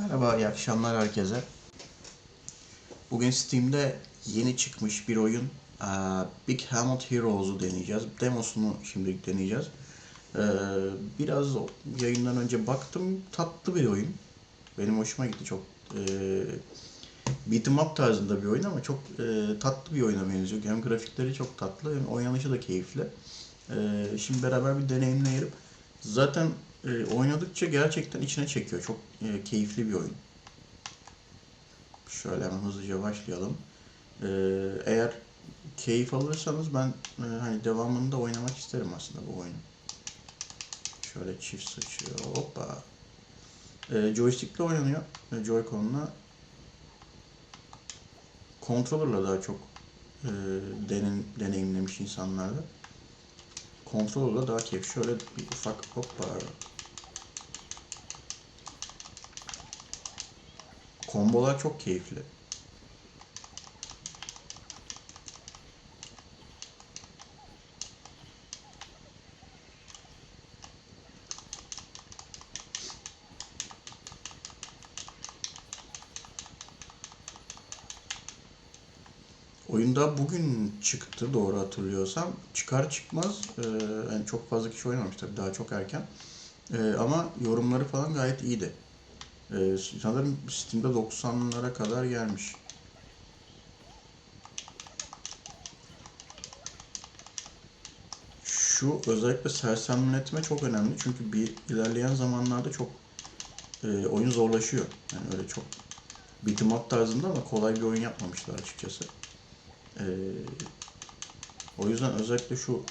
Merhaba, iyi akşamlar herkese. Bugün Steam'de yeni çıkmış bir oyun Big Helmet Heroes'u deneyeceğiz. Demosunu şimdilik deneyeceğiz. Biraz yayından önce baktım, tatlı bir oyun. Benim hoşuma gitti çok. Beat'em up tarzında bir oyun ama çok tatlı bir oyuna benziyor. Hem grafikleri çok tatlı hem oynanışı da keyifli. Şimdi beraber bir deneyimleyelim. Zaten e, oynadıkça gerçekten içine çekiyor. Çok e, keyifli bir oyun. Şöyle hemen hızlıca başlayalım. E, eğer keyif alırsanız ben e, hani devamını da oynamak isterim aslında bu oyunu. Şöyle çift sıçıyor. Hoppa. E, joystick'le oynanıyor. E, Joy-Con'la. Controller'la daha çok e, denin, deneyimlemiş insanlar da. Daha keyif. Şöyle bir ufak hoppa. Kombolar çok keyifli. Oyunda bugün çıktı doğru hatırlıyorsam. Çıkar çıkmaz e, yani çok fazla kişi oynamamış tabii daha çok erken. E, ama yorumları falan gayet iyiydi. E, sanırım Steam'de 90'lara kadar gelmiş. Şu özellikle sersemletme çok önemli çünkü bir ilerleyen zamanlarda çok e, oyun zorlaşıyor. Yani öyle çok beat'em up tarzında ama kolay bir oyun yapmamışlar açıkçası. Ee, o yüzden özellikle şu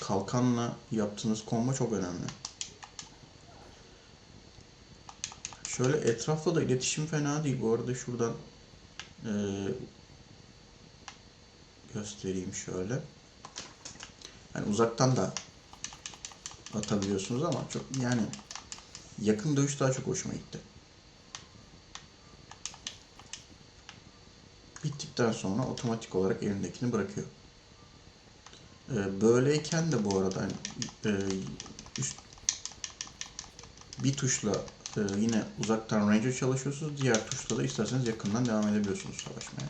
kalkanla yaptığınız combo çok önemli. Şöyle etrafla da iletişim fena değil. Bu arada şuradan e, göstereyim şöyle. Yani uzaktan da atabiliyorsunuz ama çok yani yakın dövüş daha çok hoşuma gitti. Bittikten sonra otomatik olarak elindekini bırakıyor. Ee, böyleyken de bu arada hani, e, üst, bir tuşla e, yine uzaktan ranger çalışıyorsunuz. Diğer tuşla da isterseniz yakından devam edebiliyorsunuz savaşmaya.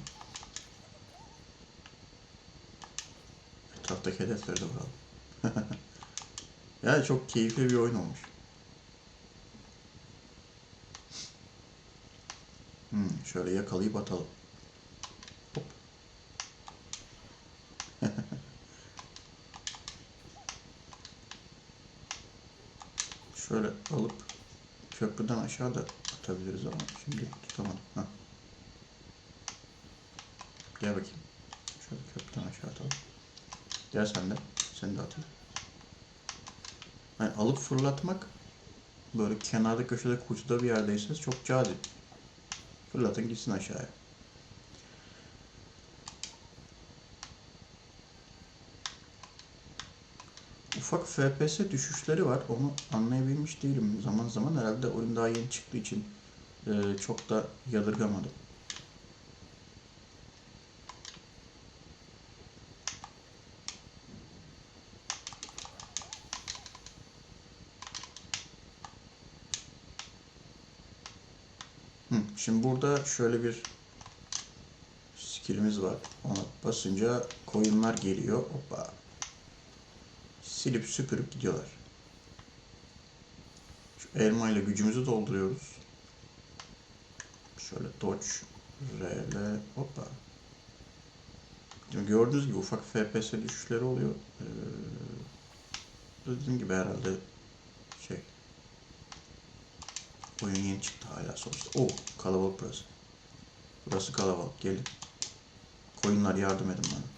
Etraftaki hedefleri de vuralım. yani çok keyifli bir oyun olmuş. Hmm, şöyle yakalayıp atalım. Şöyle alıp köprüden aşağı da atabiliriz ama şimdi tutamadım. Heh. Gel bakayım. Şöyle köprüden aşağı atalım. Gel sen de. Seni de atayım. Yani alıp fırlatmak böyle kenarda köşede kuytuda bir yerdeyseniz çok cazip. Fırlatın gitsin aşağıya. Ufak FPS düşüşleri var. Onu anlayabilmiş değilim zaman zaman. Herhalde oyun daha yeni çıktığı için e, çok da yadırgamadım. Şimdi burada şöyle bir skillimiz var. Ona basınca koyunlar geliyor. Hoppa. Silip süpürüp gidiyorlar. Şu elma ile gücümüzü dolduruyoruz. Şöyle dodge R ile hoppa. Şimdi gördüğünüz gibi ufak FPS düşüşleri oluyor. Ee, dediğim gibi herhalde şey oyun yeni çıktı hala sonuçta. Oo kalabalık burası. Burası kalabalık. Gelin. Koyunlar yardım edin bana.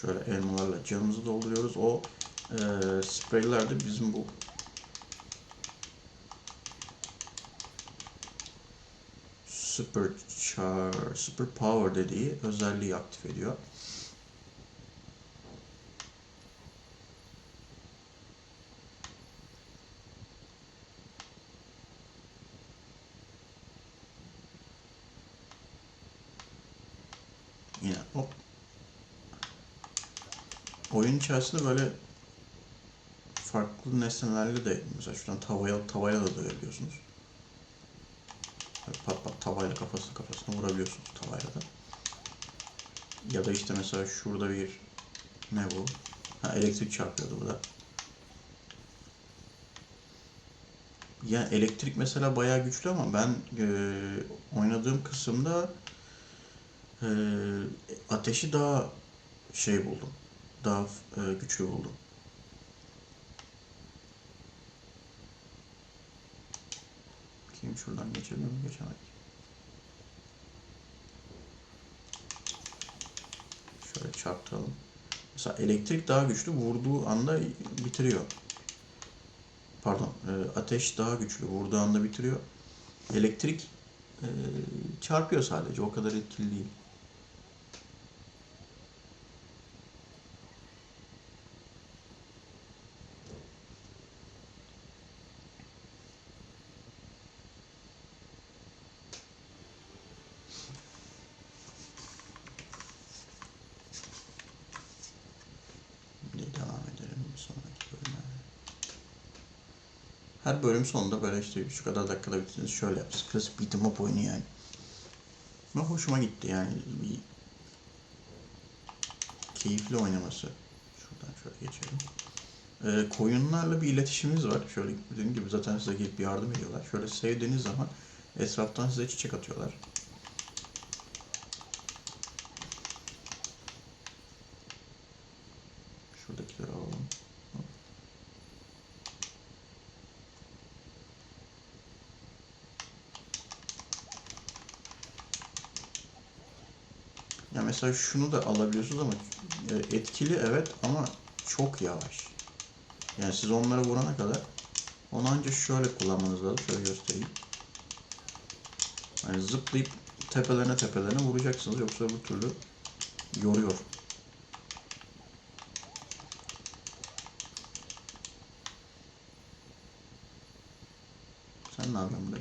Şöyle elmalarla canımızı dolduruyoruz. O e, spreyler de bizim bu super char, super power dediği özelliği aktif ediyor. Yine hop. Oyun içerisinde böyle farklı nesnelerle de mesela şuradan tavaya tavaya da dövebiliyorsunuz. Böyle pat pat tavayla kafasına kafasına vurabiliyorsunuz tavayla da. Ya da işte mesela şurada bir ne bu? Ha elektrik çarpıyordu bu da. Yani elektrik mesela bayağı güçlü ama ben e, oynadığım kısımda e, ateşi daha şey buldum. Daha e, güçlü buldum. Bakayım şuradan geçebilir mi? Geçemedik. Şöyle çarptıralım. Mesela elektrik daha güçlü. Vurduğu anda bitiriyor. Pardon. e, ateş daha güçlü. Vurduğu anda bitiriyor. Elektrik e, çarpıyor sadece. O kadar etkili değil. Şimdi devam edelim bir sonraki bölüme. Her bölüm sonunda böyle işte şu kadar dakikada bitirdiniz şöyle yapacağız. Klasik beat'em up oyunu yani. Ve hoşuma gitti yani. Bir keyifli oynaması. Şuradan şöyle geçelim. Ee, koyunlarla bir iletişimimiz var. Şöyle dediğim gibi zaten size gelip yardım ediyorlar. Şöyle sevdiğiniz zaman etraftan size çiçek atıyorlar. Şuradakileri alalım. Hop. Ya mesela şunu da alabiliyorsunuz ama e, etkili evet ama çok yavaş. Yani siz onları vurana kadar onu ancak şöyle kullanmanız lazım. Şöyle göstereyim. Yani zıplayıp tepelerine tepelerine vuracaksınız yoksa bu türlü yoruyor. Sen ne yapıyorsun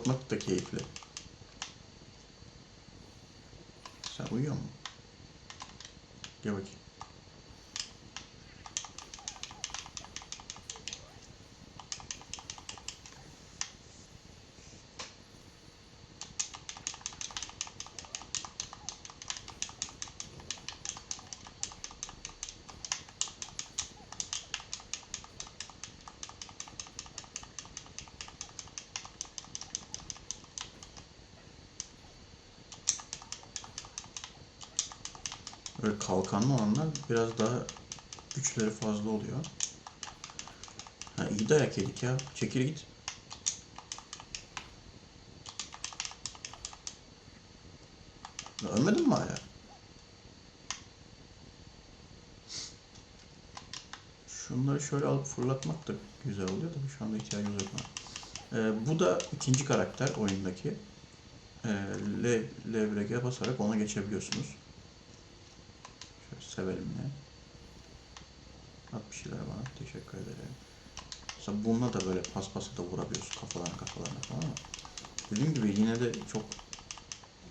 fırlatmak da keyifli. Sen uyuyor musun? Gel bakayım. Böyle kalkanlı olanlar biraz daha güçleri fazla oluyor. Ha iyi dayak yedik ya. Çekil git. Ya Ölmedin mi hala? Şunları şöyle alıp fırlatmak da güzel oluyor da şu anda ihtiyacımız yok. Ee, bu da ikinci karakter oyundaki. Ee, L, LBRG'ye basarak ona geçebiliyorsunuz. Şöyle sevelim ya. At bir bana. Teşekkür ederim. Mesela bununla da böyle paspasa da vurabiliyorsun kafalarına kafalarına falan ama dediğim gibi yine de çok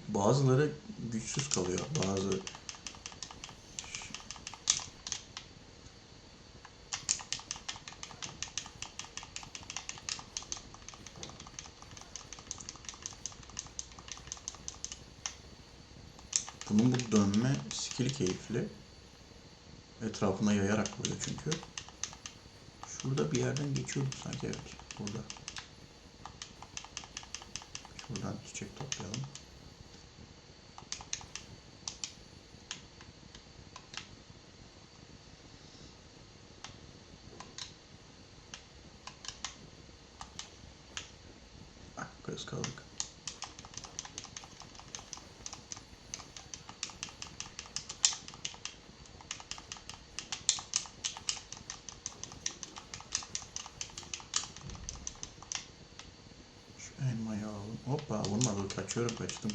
bazıları güçsüz kalıyor. Bazı Bunun bu dönme skill'i keyifli. Etrafına yayarak vuruyor çünkü. Şurada bir yerden geçiyordum sanki evet. Burada. Şuradan çiçek toplayalım.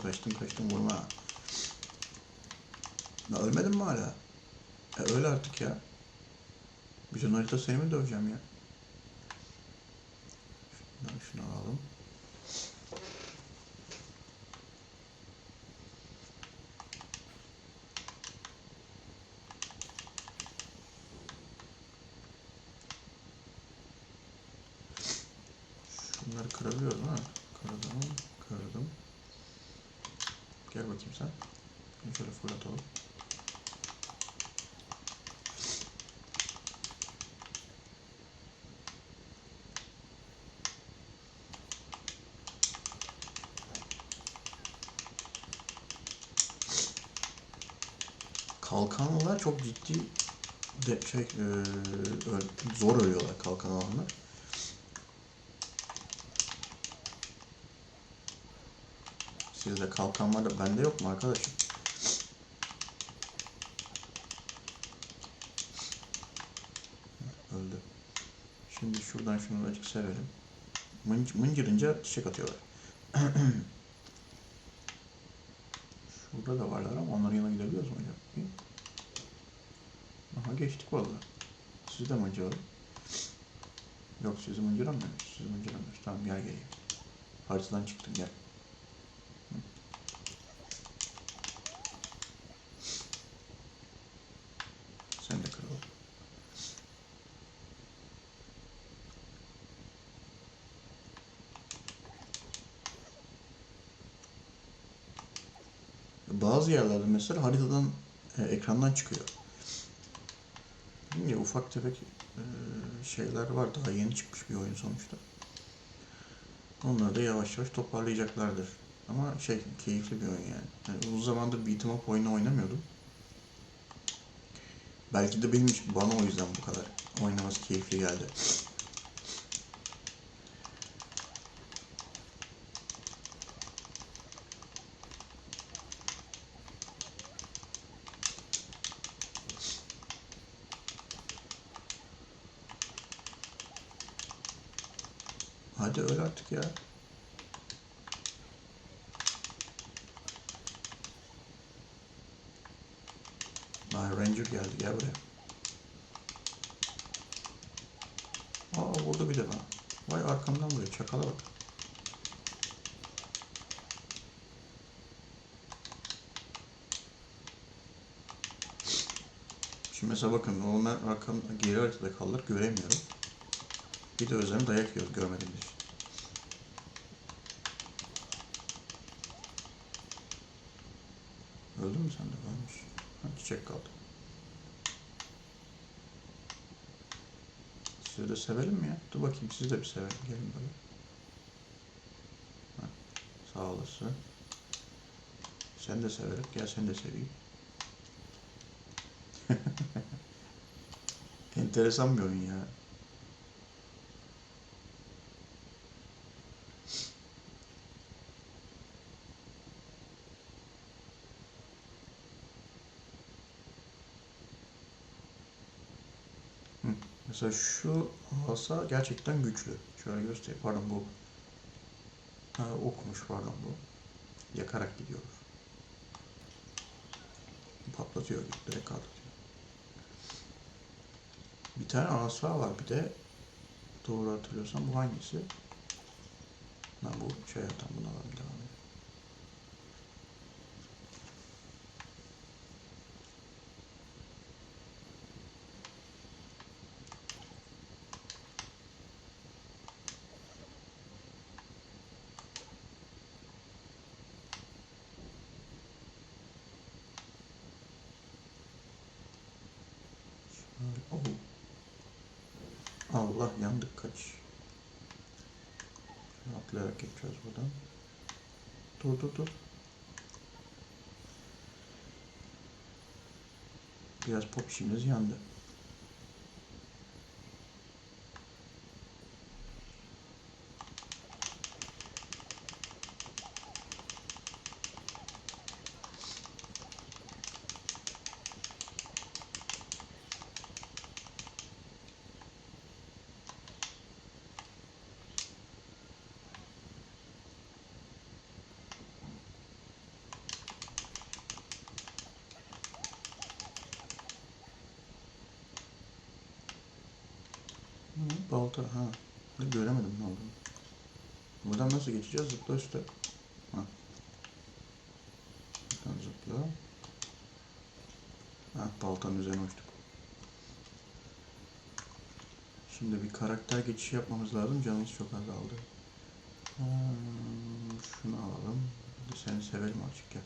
kaçtım kaçtım vurma. Ya ölmedin mi hala? E öl artık ya. Bütün harita seni mi döveceğim ya? Şunu, şunu alalım. Kalkanlılar çok ciddi de şey e, zor ölüyorlar kalkan alanlar. Sizde kalkan var da bende yok mu arkadaşım? Öldü. Şimdi şuradan şunu açık sevelim. Mınc, mıncırınca çiçek atıyorlar. Şurada da varlar ama onların yanına gidebiliyoruz mu acaba? Geçtik vallahi. Sizi de mıncıralım. Yok sizi mıncıramıyoruz. Sizi mıncıramıyoruz. Tamam gel geleyim. Haritadan çıktın gel. Sen de kırıl. Bazı yerlerde mesela haritadan e, ekrandan çıkıyor. Ya ufak tefek şeyler var. Daha yeni çıkmış bir oyun sonuçta. Onları da yavaş yavaş toparlayacaklardır. Ama şey keyifli bir oyun yani. yani uzun zamandır beat'em up oyunu oynamıyordum. Belki de benim için bana o yüzden bu kadar oynaması keyifli geldi. Hadi öl artık ya. Vay Ranger geldi gel buraya. Aa vurdu bir de bana. Vay arkamdan vuruyor çakala bak. Şimdi mesela bakın onlar arkam geri haritada kalır göremiyorum. Bir de özlem dayak yiyoruz görmediğimiz için. Öldün mü sen de? Ölmüş. Ha, çiçek kaldı. Sizi de sevelim mi ya? Dur bakayım sizi de bir sevelim. Gelin böyle. Ha, sağ olasın. Sen de severim. Gel seni de seveyim. Enteresan bir oyun ya. Mesela şu hasa gerçekten güçlü. Şöyle göstereyim. Pardon bu. Ha, okumuş pardon bu. Yakarak gidiyor. Patlatıyor. Direkt patlatıyor. Bir tane asa var bir de. Doğru hatırlıyorsam bu hangisi? Ha bu şey atan buna devam edelim. Oh. Allah yandık kaç. Atlayarak geçiyoruz buradan. Dur dur dur. Biraz pop işimiz yandı. Hı, balta ha. Göremedim ne olduğunu. Buradan nasıl geçeceğiz? Zıpla üstte. Ha. Buradan zıpla. Ha, baltanın üzerine uçtuk. Şimdi bir karakter geçişi yapmamız lazım. Canımız çok azaldı. Hmm, şunu alalım. Seni sevelim azıcık gel.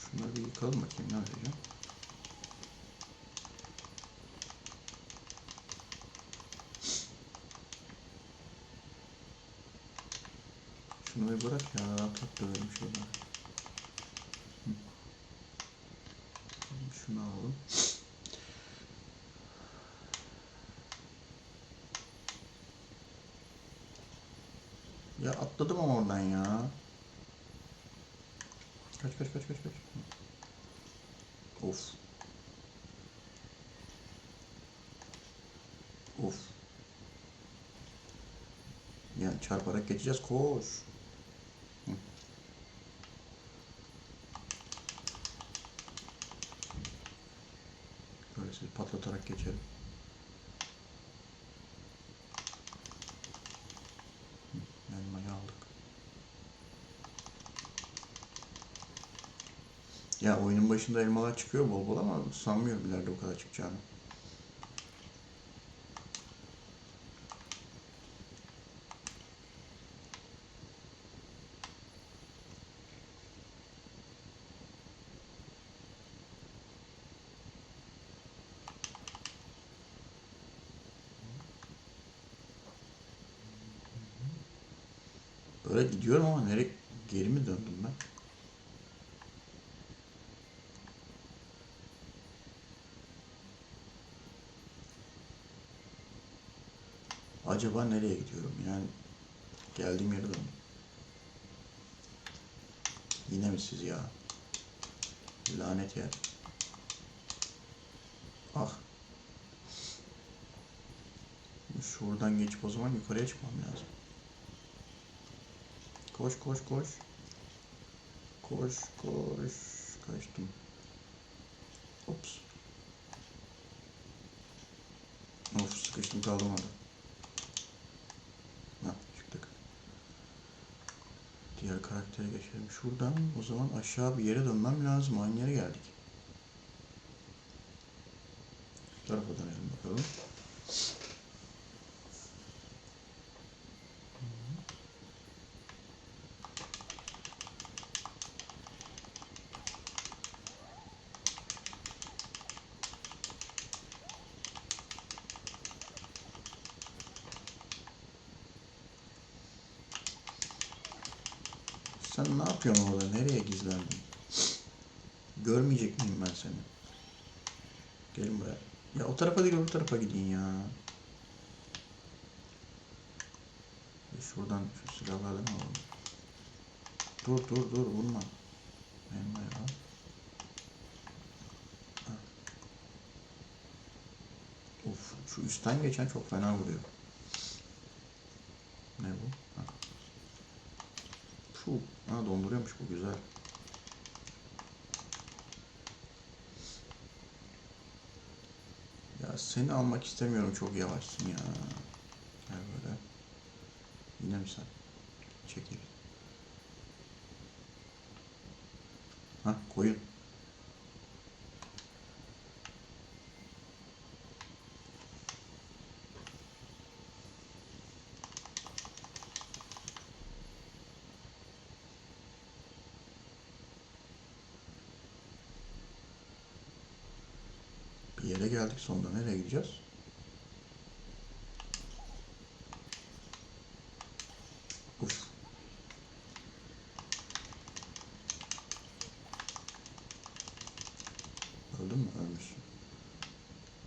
Şunları bir yıkalım bakayım ne arayacağım. Şunu bir bırak ya rahat rahat dövelim. Hı. Şunu alalım. Ya atladım ama oradan ya. Kaç kaç kaç kaç kaç. Of. Of. Yani çarparak geçeceğiz. Koş. Sizi patlatarak geçelim. Elmayı aldık. Ya oyunun başında elmalar çıkıyor bol bol ama sanmıyorum ileride o kadar çıkacağını. Böyle gidiyorum ama nereye geri mi döndüm ben? Acaba nereye gidiyorum? Yani geldiğim yere döndüm. Yine mi siz ya? Lanet yer. Ah. Şuradan geçip o zaman yukarıya çıkmam lazım. Koş koş koş. Koş koş. Kaçtım. Ops. Of sıkıştım kaldım orada. Ha çıktık. Diğer karaktere geçelim. Şuradan o zaman aşağı bir yere dönmem lazım. Aynı yere geldik. Şu tarafa dönelim bakalım. Sen ne yapıyorsun orada? Nereye gizlendin? Görmeyecek miyim ben seni? Gelin buraya. Ya o tarafa değil, o tarafa gidin ya. Şuradan şu silahlardan alalım. Dur dur dur vurma. Elmayı al. Of şu üstten geçen çok fena vuruyor. Ne bu? Ha. Puh. Donduruyormuş bu güzel. Ya seni almak istemiyorum çok yavaşsın ya. Gel böyle. Yine mi sen? Çekil. Ha koyun. Yere geldik sonunda. Nereye gideceğiz? Uf. Öldün mü? Ölmüşsün.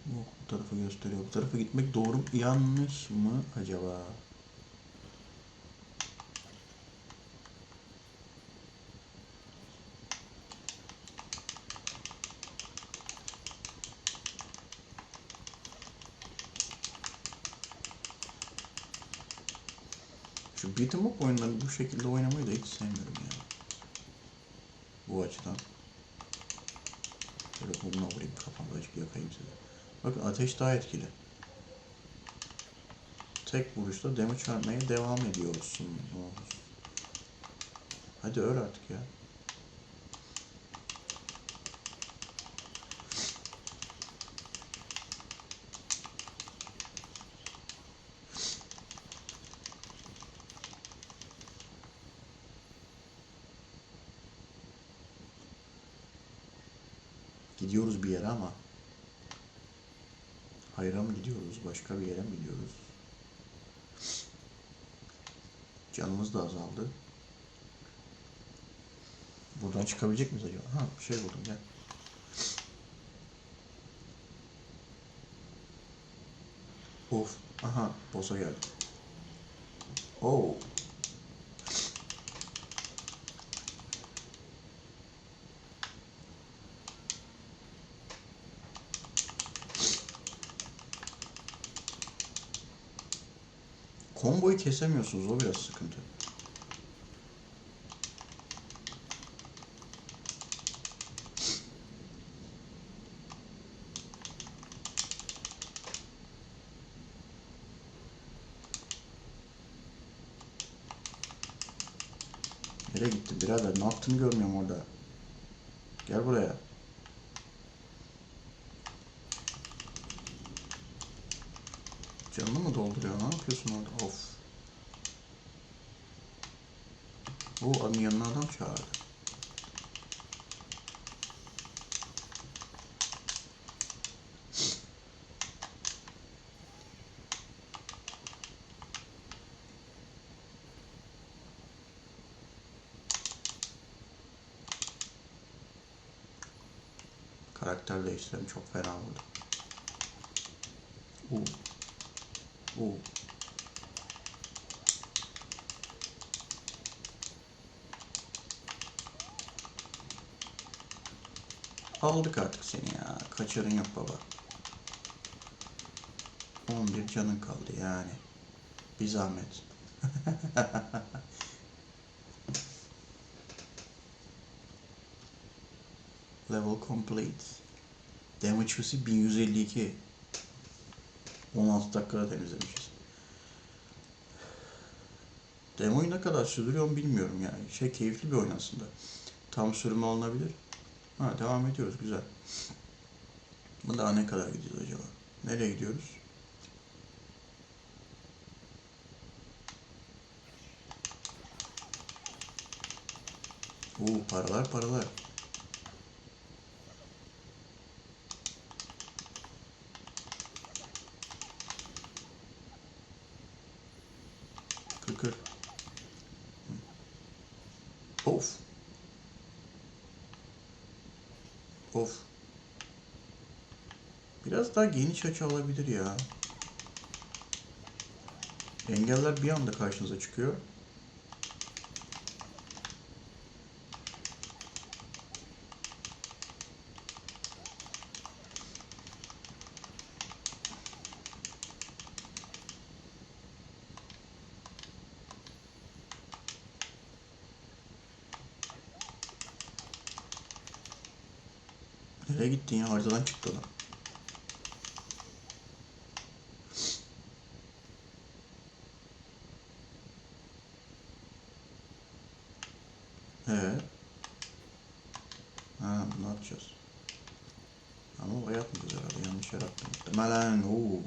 Bu, tarafı gösteriyor. Bu tarafa gitmek doğru mu? Yanlış mı acaba? Şu beat'em up oyunlarını bu şekilde oynamayı da hiç sevmiyorum yani. Bu açıdan. Şöyle koluna vurayım kafamda açık yakayım size. Bakın ateş daha etkili. Tek vuruşta damage vermeye devam ediyorsun. Hadi öl artık ya. Gidiyoruz bir yere ama. Hayra mı gidiyoruz? Başka bir yere mi gidiyoruz? Canımız da azaldı. Buradan çıkabilecek miyiz acaba? Ha bir şey buldum gel. Of. Aha boss'a geldi. Oo. Komboyu kesemiyorsunuz o biraz sıkıntı. Nereye gitti birader? Ne yaptığını görmüyorum orada. Gel buraya. Canını mı dolduruyor? Ne yapıyorsun orada? Of. Bu adamın yanına adam çağırdı. Karakter değiştirelim çok fena oldu. Oo. Oo. Aldık artık seni ya. Kaçarın yok baba. 11 canın kaldı yani. Bir zahmet. Level complete. Damage hızı 1152. 16 dakikada temizlemişiz. Demoyu ne kadar sürdürüyor bilmiyorum yani. Şey keyifli bir oyun aslında. Tam sürümü alınabilir. Ha devam ediyoruz güzel. Bu daha ne kadar gidiyoruz acaba? Nereye gidiyoruz? Oo paralar paralar. Kır kır. Of. Of. Biraz daha geniş açı alabilir ya. Engeller bir anda karşınıza çıkıyor. Nereye gittin ya? Haritadan çıktı adam. Ee? Ha, bunu atacağız. Ama oraya atmayacağız herhalde. Yanlış yer attım. Muhtemelen. Oo.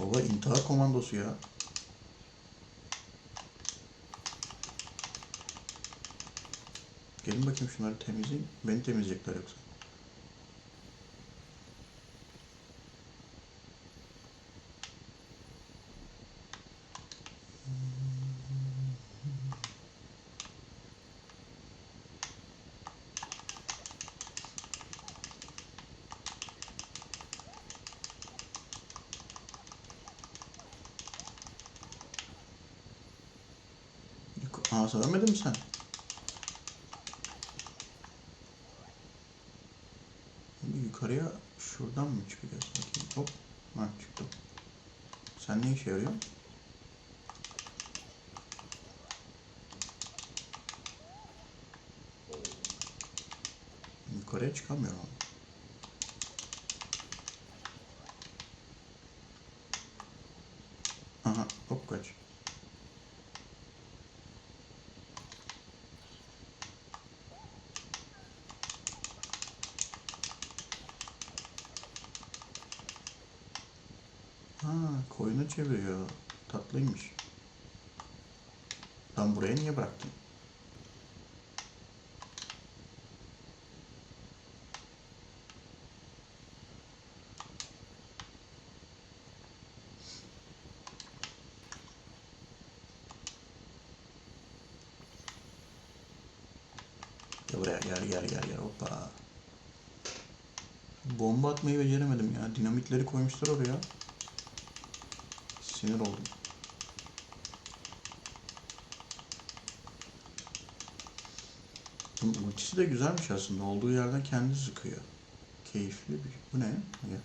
Baba intihar komandosu ya. Gelin bakayım şunları temizleyin. Beni temizleyecekler yoksa. Aa sen ölmedin mi sen? Şimdi yukarıya mı çıkacağız? Bakayım. Hop. Ha çıktım. Sen ne işe yarıyorsun? Yukarıya çıkamıyorum ama. Aha hop kaç. Ha koyunu çeviriyor. Tatlıymış. Ben buraya niye bıraktım? Gel buraya gel gel gel gel. Bomba atmayı beceremedim ya. Dinamitleri koymuşlar oraya. Sinir oldum. Ultisi de güzelmiş aslında. Olduğu yerden kendi sıkıyor. Keyifli bir. Bu ne? Ya.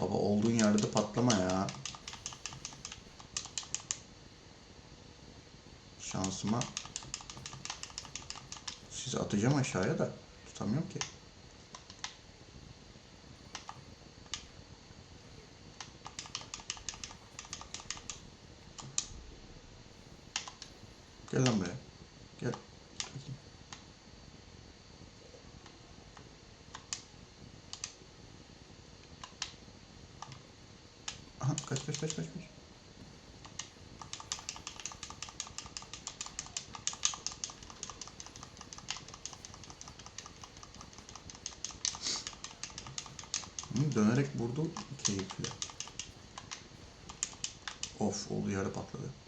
Baba olduğun yerde de patlama ya. Şansıma sizi atacağım aşağıya da tutamıyorum ki. Gel lan buraya. Gel. Aha kaç kaç kaç kaç kaç. Dönerek vurdu keyifli. Of olduğu yerde patladı.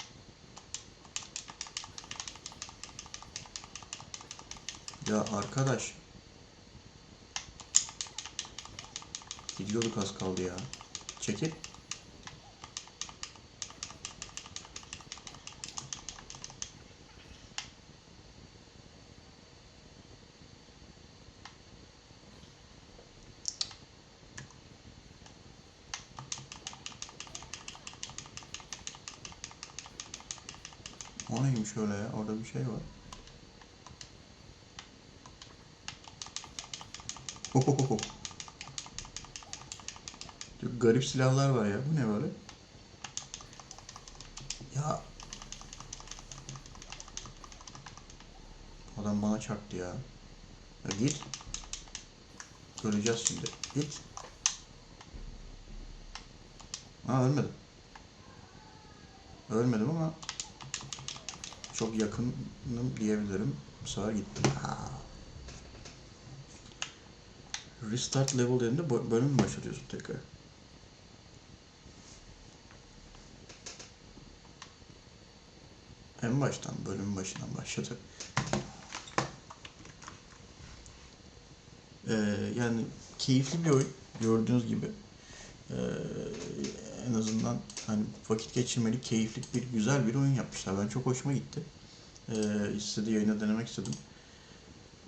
Ya arkadaş. Gidiyorduk az kaldı ya. Çekil. O neymiş öyle ya? Orada bir şey var. Ohohoho. Çok garip silahlar var ya. Bu ne böyle? Ya. Adam bana çarptı ya. Ya git. Göreceğiz şimdi. Git. Ha ölmedim. Ölmedim ama çok yakınım diyebilirim. Bu sefer gittim. Ha. Restart level dediğinde bö- bölüm başlatıyorsun tekrar? En baştan, bölümün başından başladı. Ee, yani keyifli bir oyun gördüğünüz gibi. Ee, en azından hani vakit geçirmelik, keyifli bir güzel bir oyun yapmışlar. Ben çok hoşuma gitti. Ee, istediği yayına denemek istedim.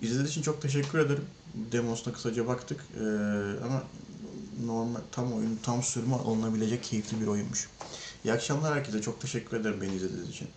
İzlediğiniz için çok teşekkür ederim. Demosuna kısaca baktık. Ee, ama normal tam oyun, tam sürümü alınabilecek keyifli bir oyunmuş. İyi akşamlar herkese. Çok teşekkür ederim beni izlediğiniz için.